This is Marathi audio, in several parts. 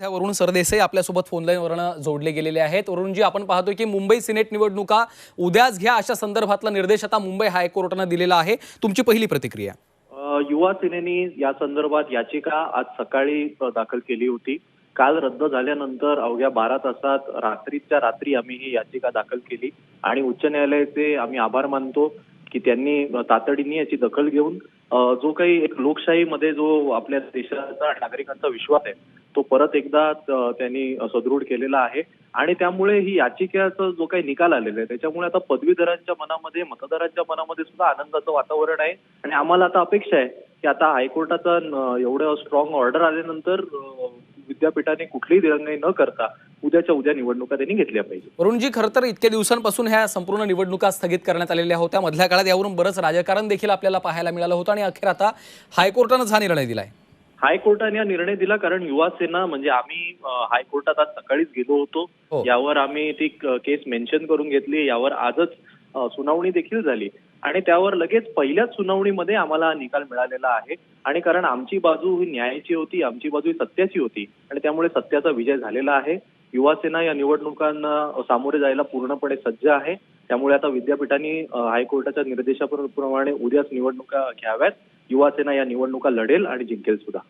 त्या वरुण सरदेसाई आपल्यासोबत फोनलाईनवरनं जोडले गेलेले आहेत. वरुणजी आपण पाहतोय की मुंबई सिनेट निवडणुका उद्याच घ्या अशा संदर्भातला निर्देश आता मुंबई हायकोर्टानं दिलेला आहे. तुमची पहिली प्रतिक्रिया? युवा सेनेनी या संदर्भात याचिका आज सकाळी दाखल केली होती. काल रद्द झाल्यानंतर अवघ्या बारा तासात रात्रीच्या रात्री आम्ही ही याचिका दाखल केली. आणि उच्च न्यायालयाचे आम्ही आभार मानतो. की त्यांनी तातडीने याची दखल घेऊन जो काही एक लोकशाहीमध्ये जो आपल्या देशाचा नागरिकांचा विश्वास आहे तो परत एकदा त्यांनी सदृढ केलेला आहे. आणि त्यामुळे ही याचिकेचा जो काही निकाल आलेला आहे त्याच्यामुळे आता पदवीधरांच्या मनामध्ये मतदारांच्या मनामध्ये सुद्धा आनंदाचं वातावरण आहे. आणि आम्हाला आता अपेक्षा आहे की आता हायकोर्टाचा एवढं स्ट्रॉंग ऑर्डर आल्यानंतर विद्यापीठाने कुठलीही दिरंगाई न करता उद्याच्या उद्या निवडणुका त्यांनी घेतल्या पाहिजे. वरुणजी खरं तर इतक्या दिवसांपासून ह्या संपूर्ण निवडणुका स्थगित करण्यात आलेल्या होत्या. मधल्या काळात यावरून बरंच राजकारण देखील आपल्याला पाहायला मिळालं होतं आणि अखेर आता हायकोर्टानंच हा निर्णय दिलाय. हायकोर्टाने हा निर्णय दिला कारण युवा सेना म्हणजे आम्ही हायकोर्टात आज सकाळीच गेलो होतो. हो. यावर आम्ही ती केस मेन्शन करून घेतली. यावर आजच सुनावणी देखील झाली. आणि त्यावर लगेच पहिल्याच सुनावणीमध्ये आम्हाला निकाल मिळालेला आहे. आणि कारण आमची बाजू ही न्यायाची होती आमची बाजू ही सत्याची होती. आणि त्यामुळे सत्याचा विजय झालेला आहे. युवा सेना या निवडणुकांना सामोरे जायला पूर्णपणे सज्ज आहे. त्यामुळे आता विद्यापीठांनी हायकोर्टाच्या निर्देशाप्रमाणे उद्याच निवडणुका घ्याव्यात. युवा सेना या निवडणुका लढेल आणि जिंकेल सुद्धा.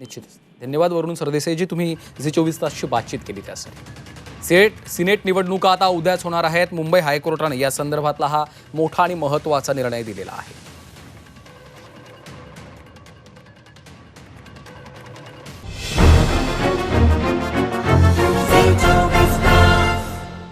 निश्चितच. धन्यवाद वरुण सरदेसाईजी. तुम्ही जी चोवीस तासची बातचीत केली त्यासाठी. सेट सिनेट निवडणुका आता उद्याच होणार आहेत. मुंबई हायकोर्टाने या संदर्भातला हा मोठा आणि महत्त्वाचा निर्णय दिलेला आहे.